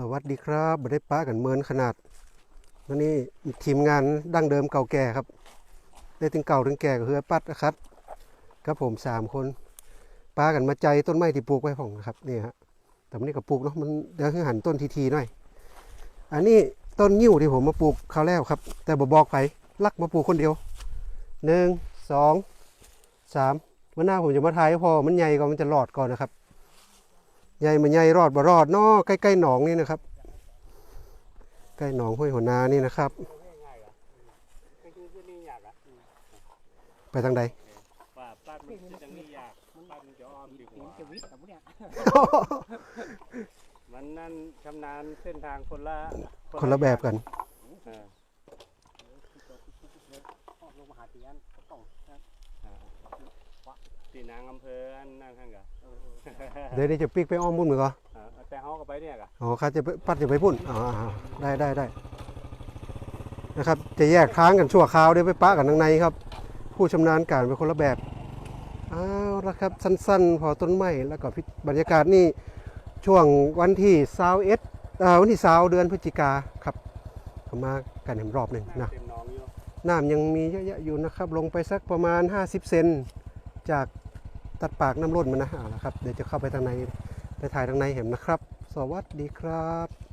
สวัสดีครับบ่ได้ป้ากันเมินขนาดวันนี้ทีมงานดั้งเดิมเก่าแก่ครับได้ถึงเก่าถึงแก่ก็คือปัดนะครับครับผมสามคนป้ากันมาใจต้นไม้ที่ปลูกไว้ผมนะครับนี่ฮะแต่วันนี้ก็ปลูกเนาะมันเดี๋ยวหันต้นทีๆหน่อย อันนี้ต้นยิ้วที่ผมมาปลูกคราวแล้วครับ แต่บบอกไปลักมาปลูกคนเดียวหนึ่งสองสามวันหน้าผมจะมาทายพอมันใหญ่ก่อนมันจะรอดก่อนนะครับ ใหญ่มันใหญ่รอดบ่รอดเนาะใกล้ๆหนองนี่นะครับ ใกล้หนองห้วยหัวนานี่นะครับ ไปทางใดว่าป้ามันจะมีอยากป้ามันจะอ้อมดีกว่าจะวิทย์กับพวกเนี้ยมันนั่นชำนาญเส้นทางคนละคนละแบบกันเออลงมาหาเตียนต้องตีนางอำเภออันนั่นข้างกะ เดี๋ยวนี้จะปิกไปอ้อมบุญมือก่อนเออแต่เขาก็ไปเนี่ยกะอ๋อข้าจะไปปัดจะไปพุ่นอ๋ออ๋อได้ได้ได้นะครับ จะแยกทางกันชั่วคราวเดี๋ยวไปปะกันทางในครับ ผู้ชำนาญการเป็นคนละแบบเอาละครับสั้นๆ พอต้นไม้แล้วก็พิบรรยากาศนี่ช่วงวันที่ซาวเอสวันที่ซาวเดือนพฤศจิกาครับก็มากันเห็นรอบหนึ่งนะเต็มหนองอยู่น้ำยังมีเยอะๆอยู่นะครับ ลงไปสักประมาณ 50 เซนจาก ตัดปากน้ำร่นมันนะเอาละครับ เดี๋ยวจะเข้าไปทางในไปถ่ายทางในเห็นนะครับ สวัสดีครับ